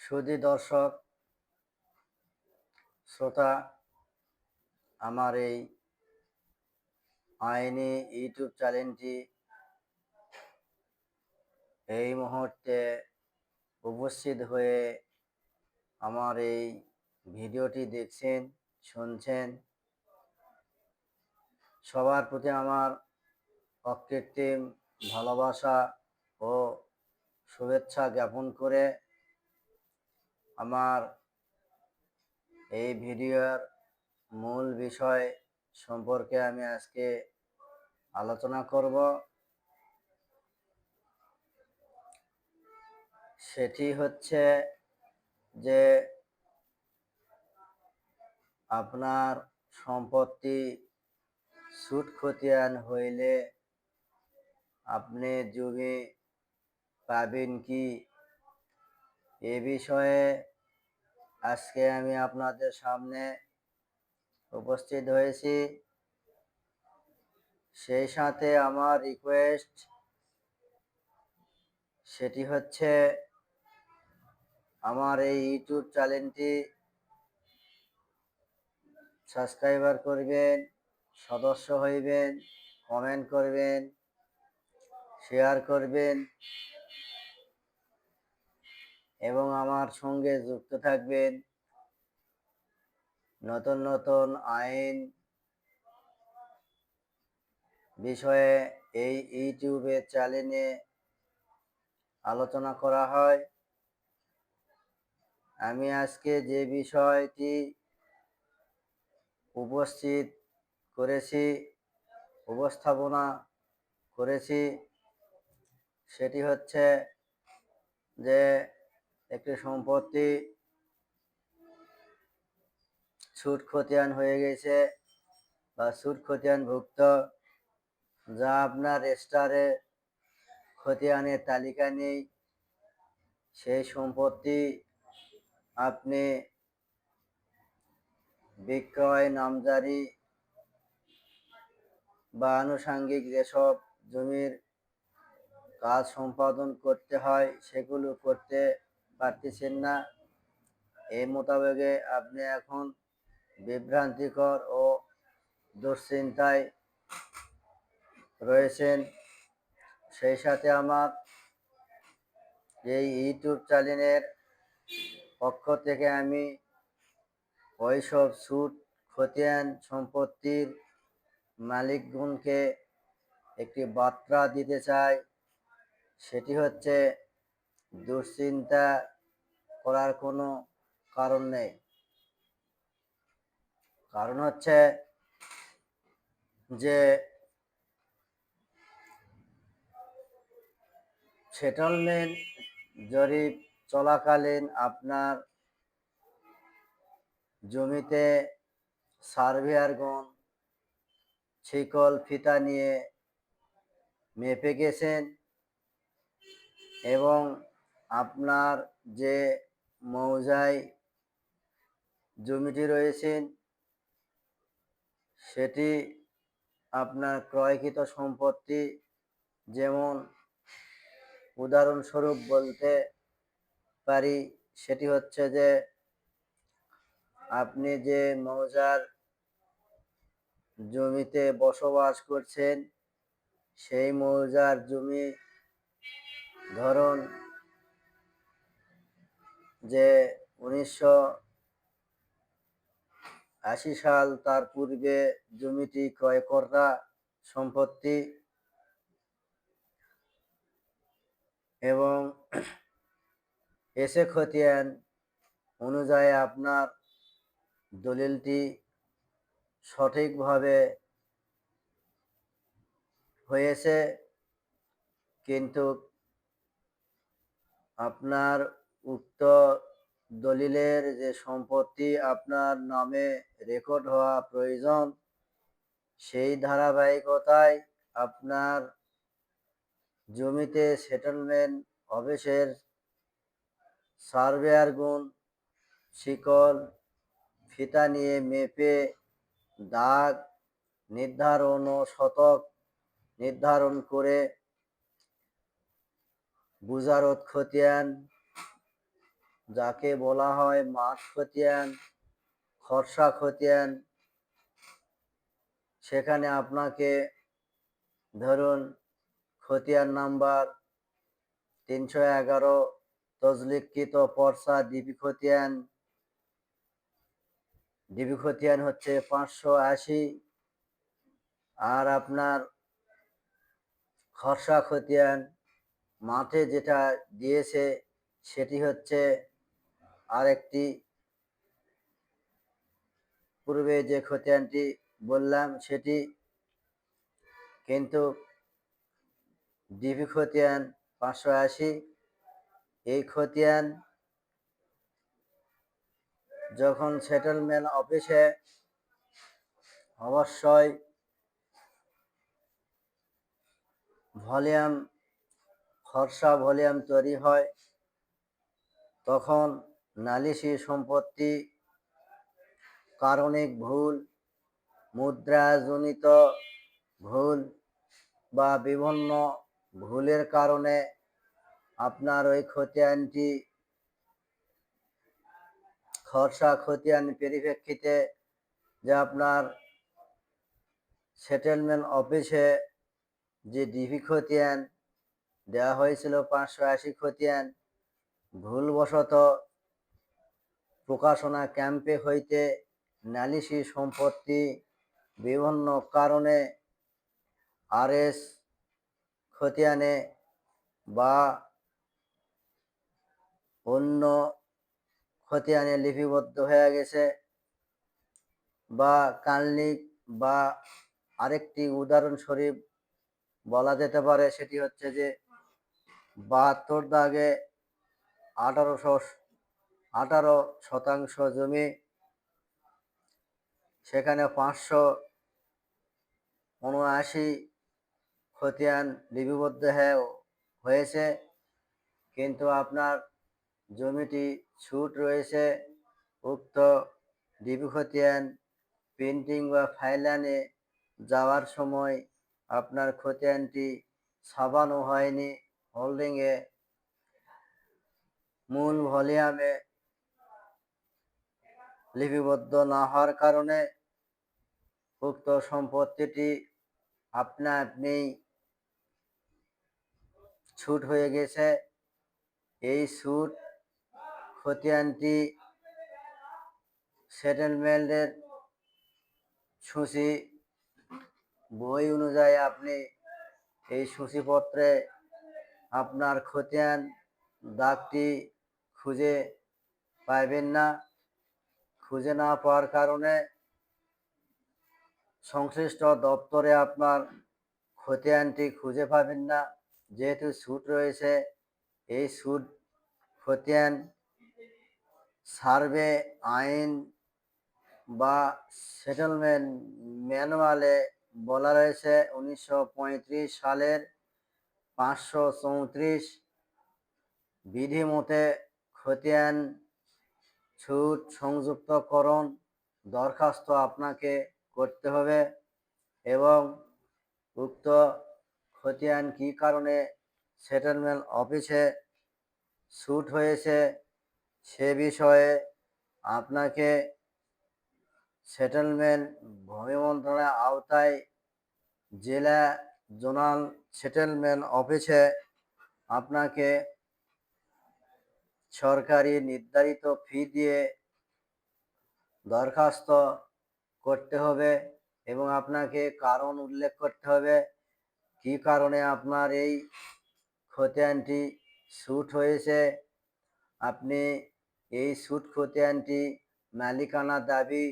সুধী দর্শক, শ্রোতা, আমার এই আইনি ইউটিউব চ্যানেলটি এই মুহূর্তে উপস্থিত হয়ে আমার এই ভিডিওটি দেখছেন, শুনছেন, সবার প্রতি আমার অকৃত্রিম ভালোবাসা ও শুভেচ্ছা জ্ঞাপন করে আমার এই ভিডিওর মূল বিষয় সম্পর্কে আমি আজকে আলোচনা করব। সেটি হচ্ছে যে আপনার সম্পত্তি সুট খতিয়ান হইলে আপনি জমি পাবেন কি? এ বিষয়ে আজকে আমি আপনাদের সামনে উপস্থিত হয়েছি। সেই সাথে আমার রিকোয়েস্ট সেটি হচ্ছে আমার এই ইউটিউব চ্যানেলটি সাবস্ক্রাইবার করবেন, সদস্য হইবেন কমেন্ট করবেন শেয়ার করবেন। এবং আমার সঙ্গে যুক্ত থাকবেন। নতুন নতুন আইন বিষয়ে এই ইউটিউবের চ্যানেলে আলোচনা করা হয়। আমি আজকে যে বিষয়টি উপস্থিত করেছি, উপস্থাপনা করেছি, সেটি হচ্ছে যে একটি সম্পত্তি। সুট খতিয়ান হয়ে গেছে বা সুট খতিয়ান ভুক্ত যা আপনার রেজিস্টারে খতিয়ানের তালিকা নেই, সেই সম্পত্তি আপনি বিক্রয়, নামজারি বা আনুষাঙ্গিক যেসব জমির কাজ সম্পাদন করতে হয়, সেগুলো করতে পারতেছেন না। এই মোতাবেকে আপনি এখন বিভ্রান্তিকর ও দুশ্চিন্তায় রয়েছেন। সেই সাথে আমার এই ইউটিউব চ্যানেলের পক্ষ থেকে আমি ওইসব সুট খতিয়ান, সম্পত্তির মালিকগণকে একটি বার্তা দিতে চাই। সেটি হচ্ছে দুশ্চিন্তা করার কোনো কারণ নেই। কারণ হচ্ছে যে সেটেলমেন্ট জরিপ চলাকালীন আপনার জমিতে সার্ভেয়ারগণ শিকল ফিতা নিয়ে মেপে গেছেন এবং আপনার যে মৌজায় জমিটি রয়েছেন সেটি আপনার ক্রয়কৃত সম্পত্তি যেমন উদাহরণস্বরূপ বলতে পারি সেটি হচ্ছে যে আপনি যে মৌজার জমিতে বসবাস করছেন, সেই মৌজার জমি ধরুন যে উনিশশো আশি সাল তার পূর্বে জমিটি ক্রয় করা সম্পত্তি এবং এসে খতিয়ান অনুযায়ী আপনার দলিলটি সঠিকভাবে হয়েছে, কিন্তু আপনার উক্ত দলিলের যে সম্পত্তি আপনার নামে রেকর্ড হওয়া প্রয়োজন, সেই ধারাবাহিকতায় আপনার জমিতে সেটেলমেন্ট, অফিসের সার্ভেয়ার গুণ, শিকল, ফিতা নিয়ে মেপে দাগ নির্ধারণ ও শতক নির্ধারণ করে বুজারত খতিয়ান যাকে বলা হয় মাঠ খতিয়ান, খরসা খতিয়ান। সেখানে আপনাকে ধরুন খতিয়ান নাম্বার তিনশো এগারো তজলিকৃত পর্সা ডিবি খতিয়ান। ডিবি খতিয়ান হচ্ছে পাঁচশো আশি। আর আপনার খরসা খতিয়ান মাঠে যেটা দিয়েছে সেটি হচ্ছে আরেকটি পূর্বে যে খতিয়ানটি বললাম, সেটি কিন্তু ডিবি খতিয়ান পাঁচশো আশি। এই খতিয়ান যখন সেটেলমেন্ট অফিসে অবশ্যই ভলিউম খরসা ভলিউম তৈরি হয়, তখন নালিশি সম্পত্তি, কারণিক ভুল, মুদ্রাজনিত ভুল বা বিভিন্ন ভুলের কারণে আপনার ওই খতিয়ানটি খরসা খতিয়ান পরিপ্রেক্ষিতে যে আপনার সেটেলমেন্ট অফিসে যে ডিভি খতিয়ান দেওয়া হয়েছিল পাঁচশো আশি খতিয়ান, ভুলবশত প্রকাশনা ক্যাম্পে হইতে নালিশি সম্পত্তি বিভিন্ন কারণে আরএস খতিয়ানে বা অন্য খতিয়ানে লিপিবদ্ধ হয়ে গেছে বা কালনিক বা আরেকটি উদাহরণস্বরূপ বলা যেতে পারে, সেটি হচ্ছে যে বাহাত্তর দাগে আঠারোশো আঠারো শতাংশ জমি। সেখানে পাঁচশো উনআশি খতিয়ান লিপিবদ্ধ হয়ে হয়েছে। কিন্তু আপনার জমিটি ছুট রয়েছে। উক্ত ডিবি খতিয়ান প্রিন্টিং বা ফাইলানে যাওয়ার সময় আপনার খতিয়ানটি ছাপানো হয়নি। হোল্ডিংয়ে মূল ভলিউমে লিপিবদ্ধ না হওয়ার কারণে উক্ত সম্পত্তিটি আপনা আপনি ছুট হয়ে গেছে। এই ছুট খতিয়ানটি সেটেলমেন্টের সূচি। বই অনুযায়ী আপনি এই সূচিপত্রে আপনার খতিয়ান, দাগটি খুঁজে পাইবেন না। খুঁজে না পাওয়ার কারণে সংশ্লিষ্ট দপ্তরে আপনার খতিয়ানটি খুঁজে পাবেন না। যেহেতু সুট রয়েছে, এই সুট খতিয়ান সার্ভে আইন বা সেটেলমেন্ট ম্যানুয়ালে বলা রয়েছে, উনিশশো পঁয়ত্রিশ সালের পাঁচশো চৌত্রিশ বিধি মতে খতিয়ান ছুট সংযুক্তকরণ দরখাস্ত আপনাকে করতে হবে এবং উক্ত খতিয়ান কী কারণে সেটেলমেন্ট অফিসে শ্যুট হয়েছে সে বিষয়ে আপনাকে সেটেলমেন্ট ভূমি মন্ত্রণালয়ের আওতায় জেলা জোনাল সেটেলমেন্ট অফিসে আপনাকে সরকারি নির্ধারিত ফি দিয়ে দরখাস্ত করতে হবে এবং আপনাকে কারণ উল্লেখ করতে হবে। কী কারণে আপনার এই খতিয়ানটি শ্যুট হয়েছে? আপনি এই সুট খতিয়ানটি মালিকানা দাবি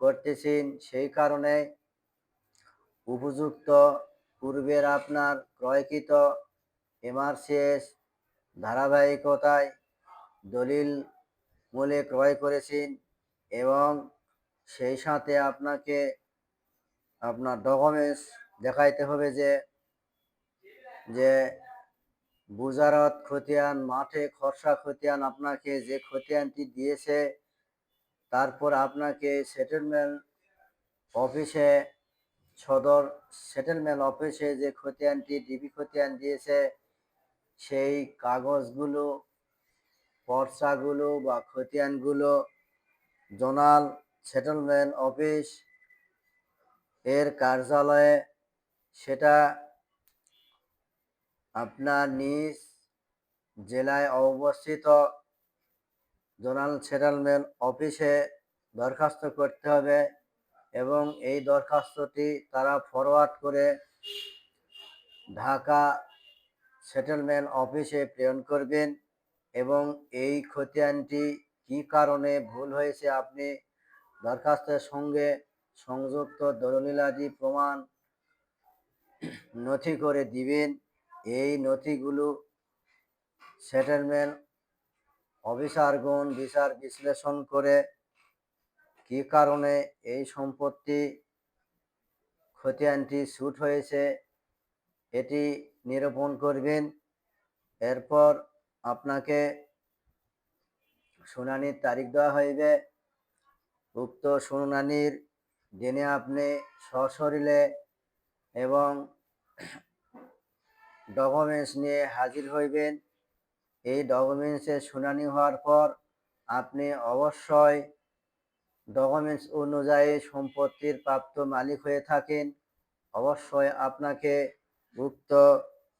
করতেছেন, সেই কারণে উপযুক্ত পূর্বের আপনার ক্রয়কৃত এমআরসিএস ধারাবাহিকতায় দলিল মূলে ক্রয় করেছেন এবং সেই সাথে আপনাকে আপনার ডকুমেন্টস দেখাইতে হবে যে যে বুজারত খতিয়ান, মাঠে খরসা খতিয়ান আপনাকে যে খতিয়ানটি দিয়েছে, তারপর আপনাকে সেটেলমেন্ট অফিসে সদর সেটেলমেন্ট অফিসে যে খতিয়ানটি ডিবি খতিয়ান দিয়েছে, সেই কাগজগুলো পর্চাগুলো বা খতিয়ানগুলো, জোনাল সেটেলমেন্ট অফিস, এর কার্যালয়ে সেটা আপনার নিজ জেলায় অবস্থিত। জোনাল সেটেলমেন্ট অফিসে দরখাস্ত করতে হবে এবং এই দরখাস্তটি তারা ফরওয়ার্ড করে ঢাকা সেটেলমেন্ট অফিসে প্রেরণ করবেন। এবং এই খতিয়ানটি কী কারণে ভুল হয়েছে আপনি দরখাস্তের সঙ্গে সংযুক্ত দলিলাদি প্রমাণ নথি করে দিবেন। এই নথিগুলো সেটেলমেন্ট অফিসারগণ বিচার বিশ্লেষণ করে কী কারণে এই সম্পত্তি খতিয়ানটি শ্যুট হয়েছে এটি নিরূপণ করবেন। এরপর আপনাকে শুনানির তারিখ দেওয়া হইবে। উক্ত শুনানির দিনে আপনি সশরীরে এবং ডকুমেন্টস নিয়ে হাজির হইবেন। এই ডকুমেন্টসের শুনানি হওয়ার পর আপনি অবশ্যই ডকুমেন্টস অনুযায়ী সম্পত্তির প্রাপ্ত মালিক হয়ে থাকেন। অবশ্যই আপনাকে উক্ত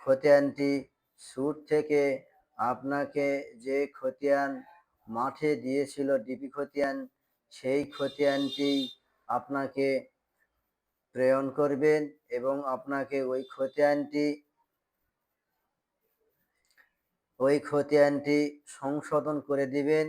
খতিয়ানটি সুদ থেকে আপনাকে যে খতিয়ান মাঠে দিয়েছিল ডিপি খতিয়ান, সেই খতিয়ানটি আপনাকে প্রেরণ করবেন এবং আপনাকে ওই খতিয়ানটি ওই খতিয়ানটি সংশোধন করে দিবেন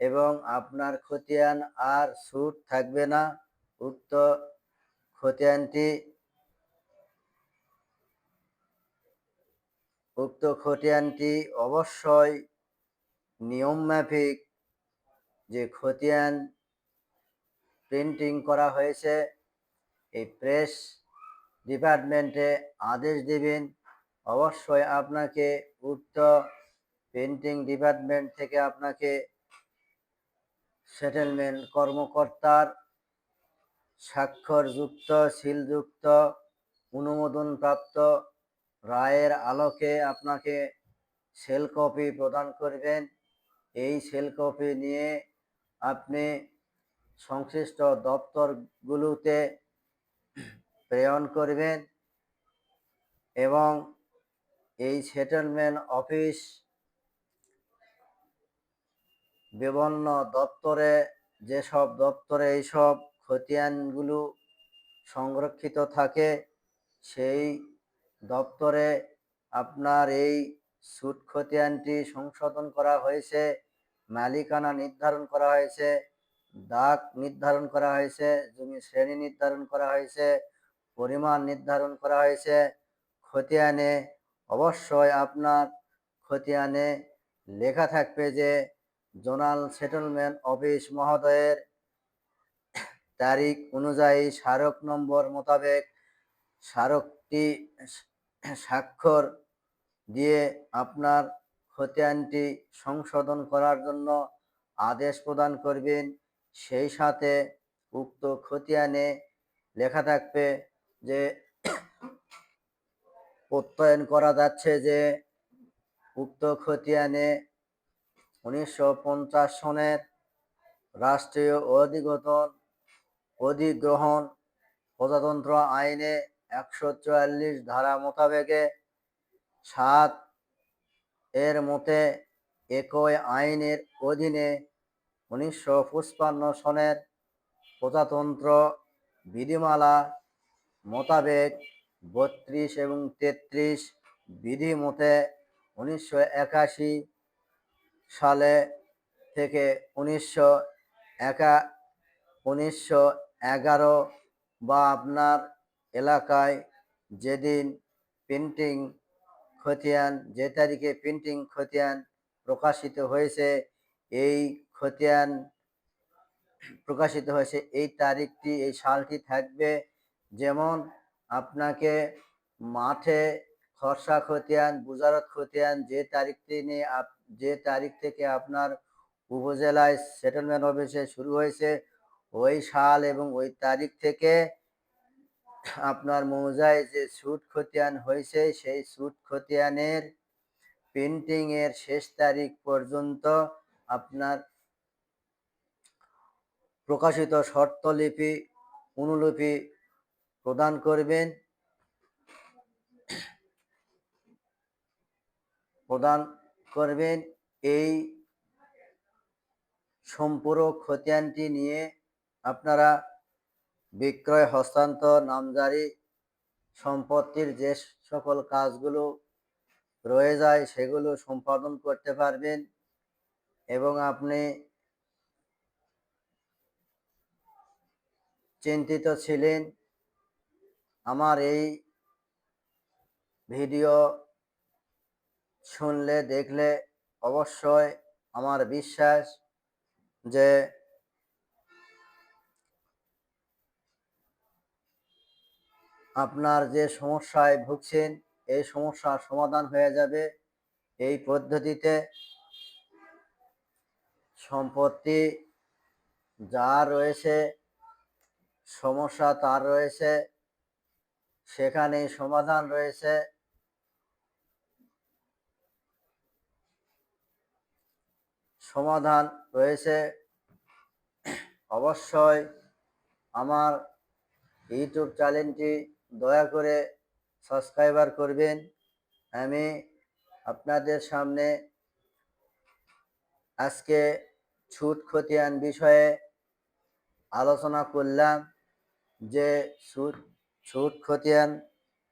এবং আপনার খতিয়ান আর সুদ থাকবে না। উক্ত খতিয়ানটি উক্ত খতিয়ানটি অবশ্যই নিয়মমাফিক। যে খতিয়ান প্রিন্টিং করা হয়েছে, এই প্রেস ডিপার্টমেন্টে আদেশ দিবেন। অবশ্যই আপনাকে উক্ত প্রিন্টিং ডিপার্টমেন্ট থেকে আপনাকে সেটেলমেন্ট কর্মকর্তার স্বাক্ষরযুক্ত, সিলযুক্ত, অনুমোদনপ্রাপ্ত রায়ের আলোকে আপনাকে সেল কপি প্রদান করবেন। এই সেল কপি নিয়ে আপনি সংশ্লিষ্ট দপ্তরগুলোতে প্রেরণ করবেন এবং এই সেটেলমেন্ট অফিস বিভিন্ন দপ্তরে, যেসব দপ্তরে এইসব খতিয়ানগুলো সংরক্ষিত থাকে, সেই দপ্তরে আপনার এই সুদ খতিয়ানটি সংশোধন করা হয়েছে, মালিকানা নির্ধারণ করা হয়েছে, দাগ নির্ধারণ করা হয়েছে, জমি শ্রেণি নির্ধারণ করা হয়েছে, পরিমাণ নির্ধারণ করা হয়েছে। খতিয়ানে অবশ্যই আপনার খতিয়ানে লেখা থাকবে যে, জোনাল সেটেলমেন্ট অফিস মহোদয়ের তারিখ অনুযায়ী স্মারক নম্বর মোতাবেক স্মারকটি স্বাক্ষর দিয়ে আপনার খতিয়ানটি সংশোধন করার জন্য আদেশ প্রদান করবেন। সেই সাথে উক্ত খতিয়ানে লেখা থাকবে যে, প্রত্যয়ন করা যাচ্ছে যে, উক্ত খতিয়ানে উনিশশো পঞ্চাশ সনের রাষ্ট্রীয় অধিগ্রহণ অধিগ্রহণ প্রজাতন্ত্র আইনে একশো চুয়াল্লিশ ধারা মোতাবেকে সাত এর মতে একই আইনের অধীনে উনিশশো পঁচপান্ন সনের প্রজাতন্ত্র বিধিমালা মোতাবেক বত্রিশ এবং তেত্রিশ বিধি মতে উনিশশো একাশি সালে থেকে উনিশশো একা, উনিশশো এগারো বা আপনার এলাকায় যেদিন প্রিন্টিং খতিয়ান, যে তারিখে প্রিন্টিং খতিয়ান প্রকাশিত হয়েছে, এই খতিয়ান প্রকাশিত হয়েছে, এই তারিখটি, এই সালটি থাকবে যেমন আপনাকে মাঠে খরসা খতিয়ান, বুজারত খতিয়ান, যে তারিখটি নিয়ে যে তারিখ থেকে আপনার উপজেলায় সেটেলমেন্ট অফিসে শুরু হয়েছে, ওই সাল এবং ওই তারিখ থেকে আপনার মৌজায় যে সুদ খতিয়ান হয়েছে, সেই সুদ খতিয়ানের প্রিন্টিং এর শেষ তারিখ পর্যন্ত আপনার প্রকাশিত শর্তলিপি, অনুলিপি প্রদান করবেন। প্রদান করবেন। এই সম্পূরক খতিয়ানটি নিয়ে আপনারা বিক্রয় হস্তান্তর, নামজারি, সম্পত্তির যে সকল কাজগুলো রয়ে যায় সেগুলো সম্পাদন করতে পারবেন এবং আপনি চিন্তিত ছিলেন। আমার এই ভিডিও শুনলে, দেখলে অবশ্যই আমার বিশ্বাস যে আপনার যে সমস্যায় ভুগছেন, এই সমস্যার সমাধান হয়ে যাবে। এই পদ্ধতিতে সম্পত্তি যা রয়েছে, সমস্যা তার রয়েছে সেখানে সমাধান রয়েছে। সমাধান রয়েছে। অবশ্যই আমার ইউটিউব চ্যানেলটি দয়া করে সাবস্ক্রাইবার করবেন। আমি আপনাদের সামনে আজকে ছুট খতিয়ান বিষয়ে আলোচনা করলাম যে সুদ ছুট খতিয়ান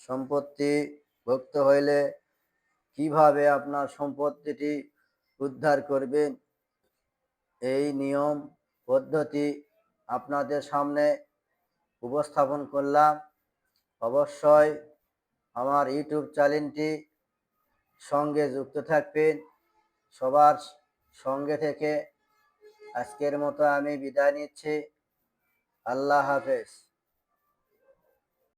সম্পত্তি ভুক্ত হইলে কীভাবে আপনার সম্পত্তিটি উদ্ধার করবেন। এই নিয়ম, পদ্ধতি আপনাদের সামনে উপস্থাপন করলাম। অবশ্যই আমার ইউটিউব চ্যানেলটি সঙ্গে যুক্ত থাকবেন। সবার সঙ্গে থেকে আজকের মতো আমি বিদায় নিচ্ছি। আল্লাহ হাফেজ।